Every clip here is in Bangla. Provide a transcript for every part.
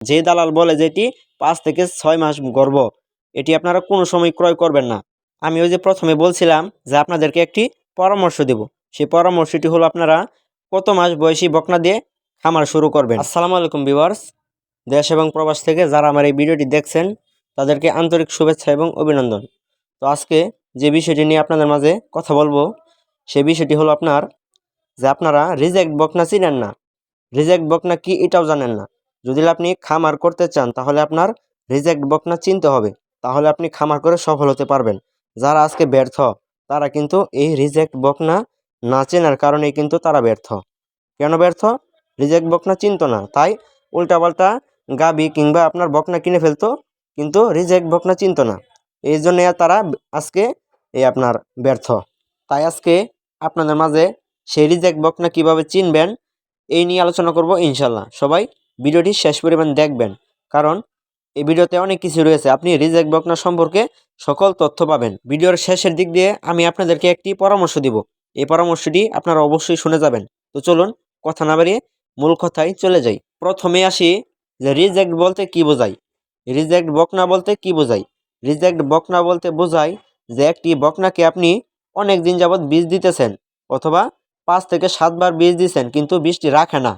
যে দালাল বলে যে এটি পাঁচ থেকে ছয় মাস গর্ব, এটি আপনারা কোনো সময় ক্রয় করবেন না। আমি ওই যে প্রথমে বলছিলাম যে আপনাদেরকে একটি পরামর্শ দেব। সেই পরামর্শটি হলো আপনারা কত মাস বয়সী বকনা দিয়ে খামার শুরু করবেন। আসসালামু আলাইকুম ভিউয়ার্স, দেশ এবং প্রবাস থেকে যারা আমার এই ভিডিওটি দেখছেন, তাদেরকে আন্তরিক শুভেচ্ছা এবং অভিনন্দন। তো আজকে যে বিষয়টি নিয়ে আপনাদের মাঝে কথা বলব, সে বিষয়টি হলো আপনার যে আপনারা রিজেক্ট বকনা চিনেন না। রিজেক্ট বকনা কি এটাও জানেন না। যদি আপনি খামার করতে চান, তাহলে আপনার রিজেক্ট বকনা চিনতে হবে। তাহলে আপনি খামার করে সফল হতে পারবেন। যারা আজকে ব্যর্থ, তারা কিন্তু এই রিজেক্ট বকনা না চেনার কারণেই কিন্তু তারা ব্যর্থ। কেন ব্যর্থ? রিজেক্ট বকনা চিনত না। তাই উল্টাপাল্টা গাবি কিংবা আপনার বকনা কিনে ফেলতো, কিন্তু রিজেক্ট বকনা চিনত না। এই জন্য তারা আজকে এই আপনার ব্যর্থ। তাই আজকে আপনাদের মাঝে সেই রিজেক্ট বকনা কীভাবে চিনবেন, এই নিয়ে আলোচনা করব ইনশাল্লাহ। সবাই ভিডিওটি শেষ পরিমাণ দেখবেন। কারণ এই ভিডিওতে অনেক কিছু রয়েছে। আপনি রিজেক্ট বকনা সম্পর্কে সকল তথ্য পাবেন। ভিডিওর শেষের দিক দিয়ে আমি আপনাদেরকে একটি পরামর্শ দিব। এই পরামর্শটি আপনারা অবশ্যই শুনে যাবেন। তো চলুন, কথা না বাড়িয়ে মূল কথায় চলে যাই। প্রথমে আসি যে রিজেক্ট বলতে কি বোঝায়? রিজেক্ট বকনা বলতে কি বোঝায়? রিজেক্ট বকনা বলতে বোঝায় যে একটি বকনাকে আপনি অনেক দিন যাবৎ বীজ দিতেছেন অথবা পাঁচ থেকে সাতবার বীজ দিয়েছেন কিন্তু বীজটি রাখে না।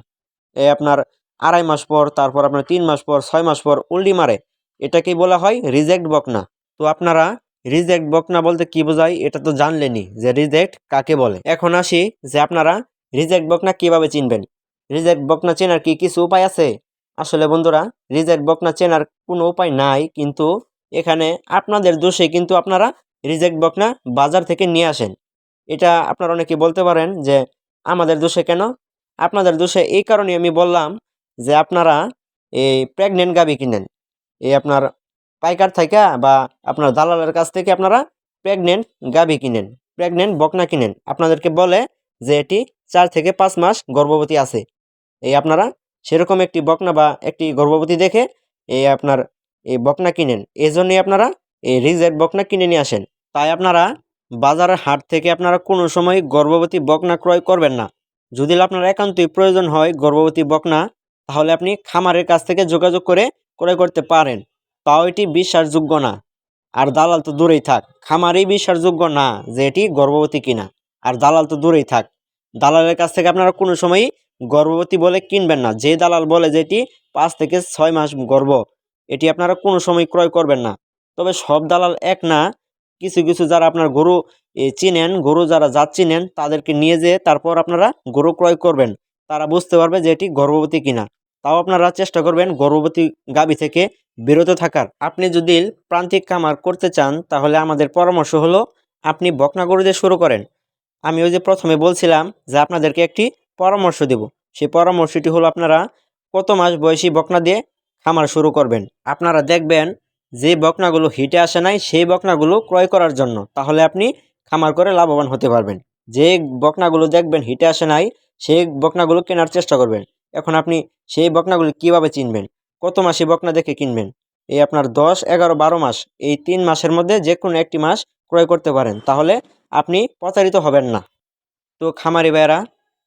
এ আপনার আড়াই মাস পর, তারপর আপনার তিন মাস পর, ছয় মাস পর উল্টি মারে। এটাকেই বলা হয় রিজেক্ট বকনা। তো আপনারা রিজেক্ট বকনা বলতে কি বোঝায় এটা তো জানলেনই যে রিজেক্ট কাকে বলে। এখন আসি যে আপনারা রিজেক্ট বকনা কীভাবে চিনবেন? রিজেক্ট বকনা চেনার কি কিছু উপায় আছে? আসলে বন্ধুরা রিজেক্ট বকনা চেনার কোনো উপায় নাই, কিন্তু এখানে আপনাদের দোষে কিন্তু আপনারা রিজেক্ট বকনা বাজার থেকে নিয়ে আসেন। এটা আপনারা অনেকে বলতে পারেন যে, আমাদের দোষে কেন? আপনাদের দোষে এই কারণে আমি বললাম যে আপনারা এই প্রেগনেন্ট গাবি কিনেন, এই আপনার পাইকার থেকে বা আপনার দালালের কাছ থেকে আপনারা প্রেগনেন্ট গাবি কিনেন প্রেগনেন্ট বকনা কিনেন। আপনাদেরকে বলে যে এটি চার থেকে পাঁচ মাস গর্ভবতী আছে। এই আপনারা সেরকম একটি বকনা বা একটি গর্ভবতী দেখে এই আপনার এই বকনা কিনেন। এই জন্যই আপনারা এই রিজেক্ট বকনা কিনে নিয়ে আসেন। তাই আপনারা বাজারের হাট থেকে আপনারা কোনো সময় গর্ভবতী বকনা ক্রয় করবেন না। যদি আপনার একান্তই প্রয়োজন হয় গর্ভবতী বকনা তাহলে আপনি খামারের কাছ থেকে যোগাযোগ করে ক্রয় করতে পারেন। তাও এটি বিশ্বাসযোগ্য না। আর দালাল তো দূরেই থাক, খামারই বিশ্বাসযোগ্য না যে এটি গর্ভবতী কিনা। আর দালাল তো দূরেই থাক, দালালের কাছ থেকে আপনারা কোনো সময়ই গর্ভবতী বলে কিনবেন না। যে দালাল বলে যে এটি পাঁচ থেকে ছয় মাস গর্ভ, এটি আপনারা কোনো সময় ক্রয় করবেন না। তবে সব দালাল এক না, কিছু কিছু যারা আপনার গরু চিনেন, গরু যারা জাত চিনেন, তাদেরকে নিয়ে যেয়ে তারপর আপনারা গরু ক্রয় করবেন। তারা বুঝতে পারবে যে এটি গর্ভবতী কিনা। আপনারা চেষ্টা করবেন গর্ভবতী গাবি থেকে বিরত থাকার। আপনি যদি প্রান্তিক কামার করতে চান, তাহলে আমাদের পরামর্শ হলো আপনি বকনা গরু দিয়ে শুরু করেন। আমি ওই যে প্রথমে বলছিলাম যে আপনাদেরকে একটি পরামর্শ দেব। সেই পরামর্শটি হলো আপনারা কত মাস বয়সী বকনা দিয়ে খামার শুরু করবেন। আপনারা দেখবেন যে বকনাগুলো হিটে আসে নাই, সেই বকনাগুলো ক্রয় করার জন্য। তাহলে আপনি খামার করে লাভবান হতে পারবেন। যে বকনাগুলো দেখবেন হিটে আসে নাই, সেই বকনাগুলো কেনার চেষ্টা করবেন। এখন আপনি সেই বকনাগুলি কীভাবে চিনবেন? কত মাসে বকনা দেখে কিনবেন? এই আপনার দশ, এগারো, বারো মাস, এই তিন মাসের মধ্যে যে কোনো একটি মাস ক্রয় করতে পারেন। তাহলে আপনি প্রতারিত হবেন না। তো খামারি ভাইয়েরা,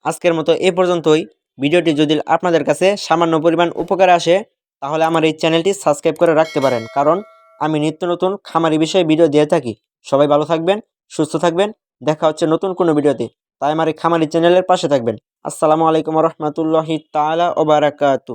আজকের মতো এ পর্যন্তই। ভিডিওটি যদি আপনাদের কাছে সামান্য পরিমাণ উপকারে আসে, তাহলে আমার এই চ্যানেলটি সাবস্ক্রাইব করে রাখতে পারেন। কারণ আমি নিত্য নতুন খামারি বিষয়ে ভিডিও দিয়ে থাকি। সবাই ভালো থাকবেন, সুস্থ থাকবেন। দেখা হচ্ছে নতুন কোনো ভিডিওতে। তাই আমার এই খামারি চ্যানেলের পাশে থাকবেন। আসসালামু আলাইকুম রহমতুল্লাহি তালা ওবারাকাতু